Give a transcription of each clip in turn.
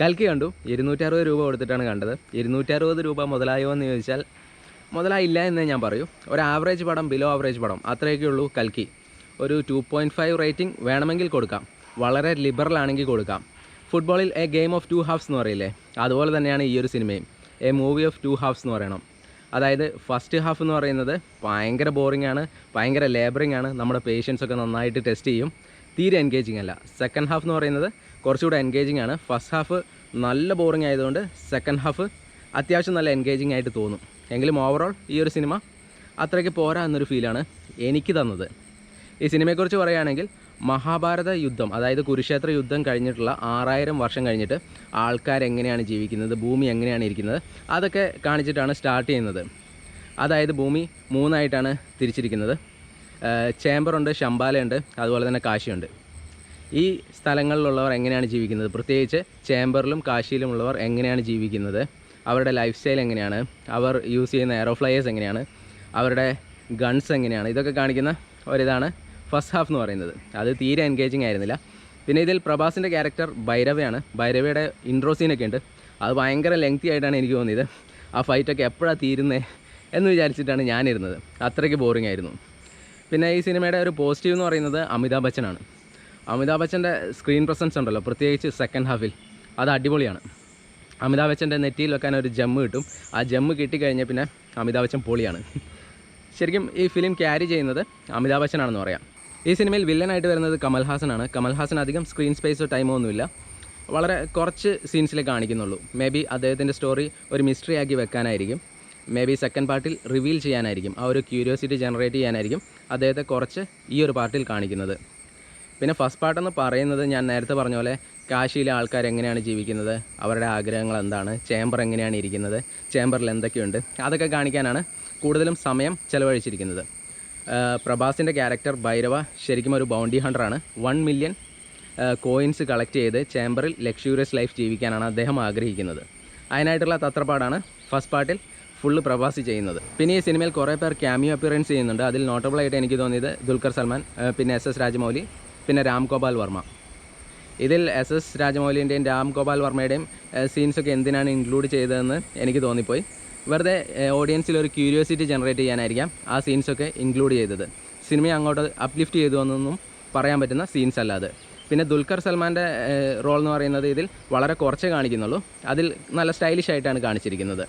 കൽക്കി കണ്ടു. ഇരുന്നൂറ്റി അറുപത് രൂപ കൊടുത്തിട്ടാണ് കണ്ടത്. ഇരുന്നൂറ്റി അറുപത് രൂപ മുതലായോ എന്ന് ചോദിച്ചാൽ മുതലായില്ല എന്ന് ഞാൻ പറയൂ. ഒരു ആവറേജ് പടം ബിലോ ആവറേജ് പടം. അത്രയൊക്കെ ഉള്ളൂ കൽക്കി. ഒരു ടു പോയിന്റ് ഫൈവ് റേറ്റിംഗ് വേണമെങ്കിൽ കൊടുക്കാം. വളരെ ലിബറൽ ആണെങ്കിൽ കൊടുക്കാം. ഫുട്ബോളിൽ a game of two halves എന്ന് പറയില്ലേ? അതുപോലെ തന്നെയാണ് ഈ ഒരു സിനിമയും. A movie of two halves എന്ന് പറയണം. അതായത് ഫസ്റ്റ് ഹാഫ് എന്ന് പറയുന്നത് ഭയങ്കര ബോറിംഗ് ആണ് ഭയങ്കര ലേബറിംഗ് ആണ്. നമ്മുടെ പേഷ്യൻസ് ഒക്കെ നന്നായിട്ട് ടെസ്റ്റ് ചെയ്യും. തീരെ എൻഗേജിങ് അല്ല. സെക്കൻഡ് ഹാഫ് എന്ന് പറയുന്നത് കുറച്ചുകൂടെ എൻഗേജിങ് ആണ്. ഫസ്റ്റ് ഹാഫ് നല്ല ബോറിംഗ് ആയതുകൊണ്ട് സെക്കൻഡ് ഹാഫ് അത്യാവശ്യം നല്ല എൻഗേജിങ് ആയിട്ട് തോന്നും. എങ്കിലും ഓവറോൾ ഈ ഒരു സിനിമ അത്രയ്ക്ക് പോരാ എന്നൊരു ഫീലാണ് എനിക്ക് തന്നത്. ഈ സിനിമയെക്കുറിച്ച് പറയുകയാണെങ്കിൽ മഹാഭാരത യുദ്ധം അതായത് കുരുക്ഷേത്ര യുദ്ധം കഴിഞ്ഞിട്ടുള്ള ആറായിരം വർഷം കഴിഞ്ഞിട്ട് ആൾക്കാർ എങ്ങനെയാണ് ജീവിക്കുന്നത് ഭൂമി എങ്ങനെയാണ് ഇരിക്കുന്നത് അതൊക്കെ കാണിച്ചിട്ടാണ് സ്റ്റാർട്ട് ചെയ്യുന്നത്. അതായത് ഭൂമി മൂന്നായിട്ടാണ് തിരിച്ചിരിക്കുന്നത്. ചേംബറുണ്ട് ശമ്പാലയുണ്ട് അതുപോലെ തന്നെ കാശിയുണ്ട്. ഈ സ്ഥലങ്ങളിലുള്ളവർ എങ്ങനെയാണ് ജീവിക്കുന്നത്? പ്രത്യേകിച്ച് ചേംബറിലും കാശിയിലുമുള്ളവർ എങ്ങനെയാണ് ജീവിക്കുന്നത്? അവരുടെ ലൈഫ് സ്റ്റൈൽ എങ്ങനെയാണ്? അവർ യൂസ് ചെയ്യുന്ന എയറോഫ്ലയേഴ്സ് എങ്ങനെയാണ്? അവരുടെ ഗൺസ് എങ്ങനെയാണ്? ഇതൊക്കെ കാണിക്കുന്ന ഒരിതാണ് ഫസ്റ്റ് ഹാഫ് എന്ന് പറയുന്നത്. അത് തീരെ എൻഗേജിങ് ആയിരുന്നില്ല. പിന്നെ ഇതിൽ പ്രഭാസിന്റെ ക്യാരക്ടർ ഭൈരവയാണ്. ഭൈരവയുടെ ഇൻട്രോ സീനൊക്കെ ഉണ്ട്. അത് ഭയങ്കര ലെങ്തി ആയിട്ടാണ് എനിക്ക് തോന്നിയത്. ആ ഫൈറ്റൊക്കെ എപ്പോഴാണ് തീരുന്നത് എന്ന് വിചാരിച്ചിട്ടാണ് ഞാനിരുന്നത്. അത്രയ്ക്ക് ബോറിംഗ് ആയിരുന്നു. പിന്നെ ഈ സിനിമയുടെ ഒരു പോസിറ്റീവ് എന്ന് പറയുന്നത് അമിതാഭ് ബച്ചനാണ്. അമിതാഭ് ബച്ചന്റെ സ്ക്രീൻ പ്രസൻസ് ഉണ്ടല്ലോ പ്രത്യേകിച്ച് സെക്കൻഡ് ഹാഫിൽ അത് അടിപൊളിയാണ്. അമിതാഭ് ബച്ചന്റെ നെറ്റിയിൽ വെക്കാൻ ഒരു ജമ്മ് കിട്ടും. ആ ജമ്മ് കിട്ടിക്കഴിഞ്ഞാൽ പിന്നെ അമിതാഭ് ബച്ചൻ പൊളിയാണ്. ശരിക്കും ഈ ഫിലിം ക്യാരി ചെയ്യുന്നത് അമിതാഭ് ബച്ചനാണെന്ന് പറയാം. ഈ സിനിമയിൽ വില്ലനായിട്ട് വരുന്നത് കമൽഹാസനാണ് കമൽഹാസൻ അധികം സ്ക്രീൻ സ്പേസോ ടൈമോ ഒന്നുമില്ല. വളരെ കുറച്ച് സീൻസിലേ കാണിക്കുന്നുള്ളൂ. മേ ബി അദ്ദേഹത്തിന്റെ സ്റ്റോറി ഒരു മിസ്റ്ററി ആക്കി വെക്കാനായിരിക്കും. മേ ബി സെക്കൻഡ് പാർട്ടിൽ റിവീൽ ചെയ്യാനായിരിക്കും. ആ ഒരു ക്യൂരിയോസിറ്റി ജനറേറ്റ് ചെയ്യാനായിരിക്കും അദ്ദേഹത്തെ കുറച്ച് ഈ ഒരു പാർട്ടിൽ കാണിക്കുന്നത്. പിന്നെ ഫസ്റ്റ് പാർട്ടെന്ന് പറയുന്നത് ഞാൻ നേരത്തെ പറഞ്ഞ പോലെ കാശിയിലെ ആൾക്കാർ എങ്ങനെയാണ് ജീവിക്കുന്നത്? അവരുടെ ആഗ്രഹങ്ങൾ എന്താണ്? ചേംബർ എങ്ങനെയാണ് ഇരിക്കുന്നത്? ചേംബറിൽ എന്തൊക്കെയുണ്ട്? അതൊക്കെ കാണിക്കാനാണ് കൂടുതലും സമയം ചിലവഴിച്ചിരിക്കുന്നത്. പ്രഭാസിന്റെ ക്യാരക്ടർ ഭൈരവ ശരിക്കും ഒരു ബൗണ്ടി ഹണ്ടറാണ് വൺ മില്യൺ കോയിൻസ് കളക്ട് ചെയ്ത് ചേംബറിൽ ലക്ഷൂറിയസ് ലൈഫ് ജീവിക്കാനാണ് അദ്ദേഹം ആഗ്രഹിക്കുന്നത്. അതിനായിട്ടുള്ള തത്രപ്പാടാണ് ഫസ്റ്റ് പാർട്ടിൽ ഫുള്ള് പ്രഭാസി ചെയ്യുന്നത്. പിന്നെ ഈ സിനിമയിൽ കുറേ പേർ ക്യാമിയോ അപ്പിയറൻസ് ചെയ്യുന്നുണ്ട്. അതിൽ നോട്ടബിളായിട്ട് എനിക്ക് തോന്നിയത് ദുൽഖർ സൽമാൻ പിന്നെ എസ് എസ് രാജമൗലി പിന്നെ രാം ഗോപാൽ വർമ്മ. ഇതിൽ എസ് എസ് രാജമൗലിന്റെയും രാം ഗോപാൽ വർമ്മയുടെയും സീൻസൊക്കെ എന്തിനാണ് ഇൻക്ലൂഡ് ചെയ്തതെന്ന് എനിക്ക് തോന്നിപ്പോയി. വെറുതെ ഓഡിയൻസിൽ ഒരു ക്യൂരിയോസിറ്റി ജനറേറ്റ് ചെയ്യാനായിരിക്കാം ആ സീൻസൊക്കെ ഇൻക്ലൂഡ് ചെയ്തത്. സിനിമയെ അങ്ങോട്ട് അപ്ലിഫ്റ്റ് ചെയ്തു എന്നൊന്നും പറയാൻ പറ്റുന്ന സീൻസ് അല്ലാതെ പിന്നെ ദുൽഖർ സൽമാന്റെ റോൾ എന്ന് പറയുന്നത് ഇതിൽ വളരെ കുറച്ചേ കാണിക്കുന്നുള്ളൂ. അതിൽ നല്ല സ്റ്റൈലിഷ് ആയിട്ടാണ് കാണിച്ചിരിക്കുന്നത്.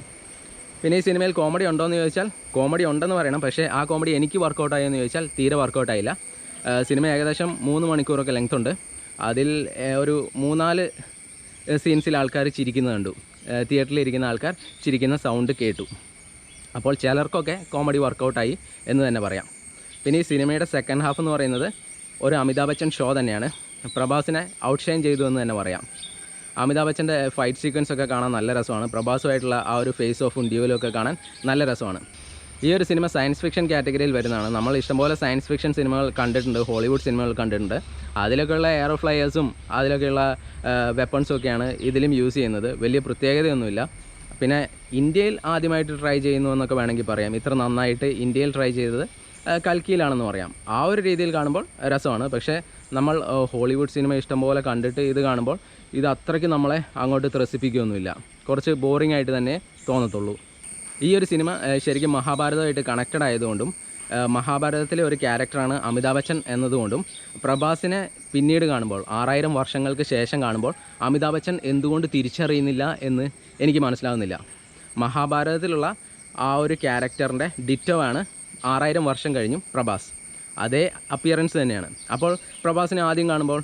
പിന്നെ ഈ സിനിമയിൽ കോമഡി ഉണ്ടോ എന്ന് ചോദിച്ചാൽ കോമഡി ഉണ്ടെന്ന് പറയണം. പക്ഷേ ആ കോമഡി എനിക്ക് വർക്കൗട്ടായെന്ന് ചോദിച്ചാൽ തീരെ വർക്കൗട്ട് ആയില്ല. ഏഹ് സിനിമ ഏകദേശം മൂന്ന് മണിക്കൂറൊക്കെ ലെങ്ത് ഉണ്ട്. അതിൽ ഒരു മൂന്നാൽ സീൻസിൽ ആൾക്കാർ ചിരിക്കുന്നത് കണ്ടു. തിയേറ്ററിലിരിക്കുന്ന ആൾക്കാർ ചിരിക്കുന്ന സൗണ്ട് കേട്ടു. അപ്പോൾ ചിലർക്കൊക്കെ കോമഡി വർക്കൗട്ടായി എന്ന് തന്നെ പറയാം. പിന്നെ ഈ സിനിമയുടെ സെക്കൻഡ് ഹാഫ് എന്ന് പറയുന്നത് ഒരു അമിതാഭ് ബച്ചൻ ഷോ തന്നെയാണ്. പ്രഭാസിനെ ഔട്ട്ഷൈൻ ചെയ്തു എന്ന് തന്നെ പറയാം. അമിതാഭ് ബച്ചന്റെ ഫൈറ്റ് സീക്വൻസ് ഒക്കെ കാണാൻ നല്ല രസമാണ്. പ്രഭാസുമായിട്ടുള്ള ആ ഒരു ഫേസ് ഓഫും ഡ്യൂവലും ഒക്കെ കാണാൻ നല്ല രസമാണ്. ഈ ഒരു സിനിമ സയൻസ് ഫിക്ഷൻ കാറ്റഗറിയിൽ വരുന്നതാണ്. നമ്മൾ ഇഷ്ടംപോലെ സയൻസ് ഫിക്ഷൻ സിനിമകൾ കണ്ടിട്ടുണ്ട് ഹോളിവുഡ് സിനിമകൾ കണ്ടിട്ടുണ്ട്. അതിലൊക്കെയുള്ള എയറോഫ്ലയേഴ്സും അതിലൊക്കെയുള്ള വെപ്പൺസും ഒക്കെയാണ് ഇതിലും യൂസ് ചെയ്യുന്നത്. വലിയ പ്രത്യേകതയൊന്നുമില്ല. പിന്നെ ഇന്ത്യയിൽ ആദ്യമായിട്ട് ട്രൈ ചെയ്യുന്നു എന്നൊക്കെ വേണമെങ്കിൽ പറയാം. ഇത്ര നന്നായിട്ട് ഇന്ത്യയിൽ ട്രൈ ചെയ്തത് കൽക്കിയിലാണെന്ന് പറയാം. ആ ഒരു രീതിയിൽ കാണുമ്പോൾ രസമാണ്. പക്ഷേ നമ്മൾ ഹോളിവുഡ് സിനിമ ഇഷ്ടംപോലെ കണ്ടിട്ട് ഇത് കാണുമ്പോൾ ഇത് അത്രയ്ക്ക് നമ്മളെ അങ്ങോട്ട് ത്രസിപ്പിക്കുകയൊന്നുമില്ല. കുറച്ച് ബോറിംഗ് ആയിട്ട് തന്നെ തോന്നത്തുള്ളൂ. ഈ ഒരു സിനിമ ശരിക്കും മഹാഭാരതമായിട്ട് കണക്റ്റഡ് ആയതുകൊണ്ടും മഹാഭാരതത്തിലെ ഒരു ക്യാരക്ടറാണ് അമിതാഭ് ബച്ചൻ എന്നതുകൊണ്ടും പ്രഭാസിനെ പിന്നീട് കാണുമ്പോൾ ആറായിരം വർഷങ്ങൾക്ക് ശേഷം കാണുമ്പോൾ അമിതാഭ് ബച്ചൻ എന്തുകൊണ്ട് തിരിച്ചറിയുന്നില്ല എന്ന് എനിക്ക് മനസ്സിലാവുന്നില്ല. മഹാഭാരതത്തിലുള്ള ആ ഒരു ക്യാരക്ടറിന്റെ ഡിറ്റോ ആണ് ആറായിരം വർഷം കഴിഞ്ഞും പ്രഭാസ്. അതേ അപ്പിയറൻസ് തന്നെയാണ്. അപ്പോൾ പ്രഭാസിനെ ആദ്യം കാണുമ്പോൾ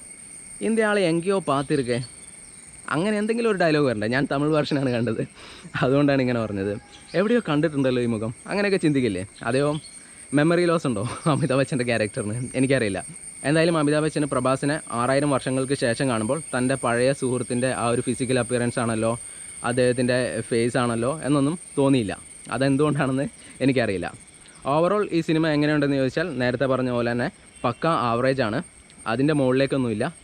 ഇന്ത്യ ആളെ എങ്കയോ പാത്തിരിക്കേ അങ്ങനെ എന്തെങ്കിലും ഒരു ഡയലോഗ് വരണ്ടേ. ഞാൻ തമിഴ് വെർഷനാണ് കണ്ടത്. അതുകൊണ്ടാണ് ഇങ്ങനെ പറഞ്ഞത്. എവിടെയോ കണ്ടിട്ടുണ്ടല്ലോ ഈ മുഖം. അങ്ങനെയൊക്കെ ചിന്തിക്കില്ലേ? അതെയോ? മെമ്മറി ലോസ് ഉണ്ടോ? അമിതാഭ് ബച്ചന്റെ ക്യാരക്ടറിന് എനിക്കറിയില്ല. എന്തായാലും അമിതാഭ് ബച്ചന് പ്രഭാസിനെ ആറായിരം വർഷങ്ങൾക്ക് ശേഷം കാണുമ്പോൾ തന്റെ പഴയ സുഹൃത്തിന്റെ ആ ഒരു ഫിസിക്കൽ അപ്പിയറൻസ് ആണല്ലോ അദ്ദേഹത്തിന്റെ ഫേസ് ആണല്ലോ എന്നൊന്നും തോന്നിയില്ല. അതെന്തുകൊണ്ടാണെന്ന് എനിക്കറിയില്ല. ഓവറോൾ ഈ സിനിമ എങ്ങനെയുണ്ടെന്ന് ചോദിച്ചാൽ നേരത്തെ പറഞ്ഞ പോലെ തന്നെ പക്ക ആവറേജാണ് അതിന്റെ മുകളിലേക്കൊന്നുമില്ല.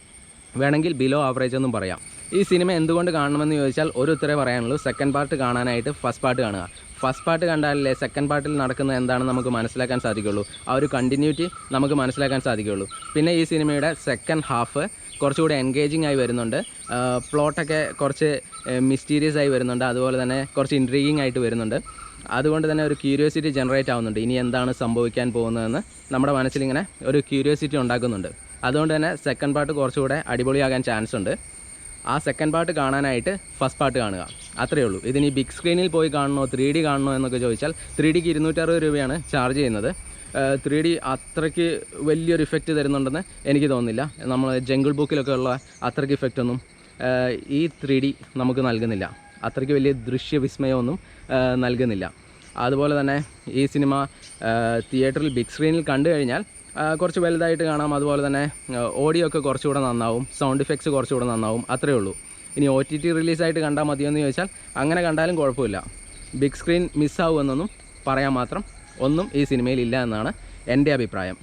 വേണമെങ്കിൽ ബിലോ ആവറേജ് എന്നും പറയാം. ഈ സിനിമ എന്തുകൊണ്ട് കാണണമെന്ന് ചോദിച്ചാൽ ഒരു ഉത്തരേ പറയാനുള്ളൂ. സെക്കൻഡ് പാർട്ട് കാണാനായിട്ട് ഫസ്റ്റ് പാർട്ട് കാണുക. ഫസ്റ്റ് പാർട്ട് കണ്ടാലല്ലേ സെക്കൻഡ് പാർട്ടിൽ നടക്കുന്ന എന്താണെന്ന് നമുക്ക് മനസ്സിലാക്കാൻ സാധിക്കുള്ളൂ. ആ ഒരു കണ്ടിന്യൂറ്റി നമുക്ക് മനസ്സിലാക്കാൻ സാധിക്കുള്ളൂ. പിന്നെ ഈ സിനിമയുടെ സെക്കൻഡ് ഹാഫ് കുറച്ചുകൂടി എൻഗേജിങ് ആയി വരുന്നുണ്ട്. പ്ലോട്ടൊക്കെ കുറച്ച് മിസ്റ്റീരിയസ് ആയി വരുന്നുണ്ട്. അതുപോലെ തന്നെ കുറച്ച് ഇൻട്രീഗിങ് ആയിട്ട് വരുന്നുണ്ട്. അതുകൊണ്ട് തന്നെ ഒരു ക്യൂരിയോസിറ്റി ജനറേറ്റ് ആവുന്നുണ്ട്. ഇനി എന്താണ് സംഭവിക്കാൻ പോകുന്നതെന്ന് നമ്മുടെ മനസ്സിലിങ്ങനെ ഒരു ക്യൂരിയോസിറ്റി ഉണ്ടാക്കുന്നുണ്ട്. അതുകൊണ്ട് തന്നെ സെക്കൻഡ് പാർട്ട് കുറച്ചുകൂടെ അടിപൊളിയാകാൻ ചാൻസ് ഉണ്ട്. ആ സെക്കൻഡ് പാർട്ട് കാണാനായിട്ട് ഫസ്റ്റ് പാർട്ട് കാണുക. അത്രയേ ഉള്ളൂ. ഇതിനി ബിഗ് സ്ക്രീനിൽ പോയി കാണണോ ത്രീ ഡി കാണണോ എന്നൊക്കെ ചോദിച്ചാൽ ത്രീ ഡിക്ക് ഇരുന്നൂറ്ററുപത് രൂപയാണ് ചാർജ് ചെയ്യുന്നത്. ത്രീ ഡി അത്രയ്ക്ക് വലിയൊരു ഇഫക്റ്റ് തരുന്നുണ്ടെന്ന് എനിക്ക് തോന്നുന്നില്ല. നമ്മൾ ജംഗിൾ ബുക്കിലൊക്കെ ഉള്ള അത്രയ്ക്ക് ഇഫക്റ്റ് ഒന്നും ഈ ത്രീ ഡി നമുക്ക് നൽകുന്നില്ല. അത്രയ്ക്ക് വലിയ ദൃശ്യവിസ്മയമൊന്നും നൽകുന്നില്ല. അതുപോലെ തന്നെ ഈ സിനിമ തിയേറ്ററിൽ ബിഗ് സ്ക്രീനിൽ കണ്ടു കഴിഞ്ഞാൽ കുറച്ച് വലുതായിട്ട് കാണാം. അതുപോലെ തന്നെ ഓഡിയോ ഒക്കെ കുറച്ചുകൂടെ നന്നാവും. സൗണ്ട് ഇഫക്ട്സ് കുറച്ചുകൂടെ നന്നാവും. അത്രയേ ഉള്ളൂ. ഇനി ഒ ടി ടി റിലീസായിട്ട് കണ്ടാൽ മതിയോ എന്ന് ചോദിച്ചാൽ അങ്ങനെ കണ്ടാലും കുഴപ്പമില്ല. ബിഗ് സ്ക്രീൻ മിസ്സാവുമെന്നൊന്നും പറയാൻ മാത്രം ഒന്നും ഈ സിനിമയിൽ ഇല്ല എന്നാണ് എന്റെ അഭിപ്രായം.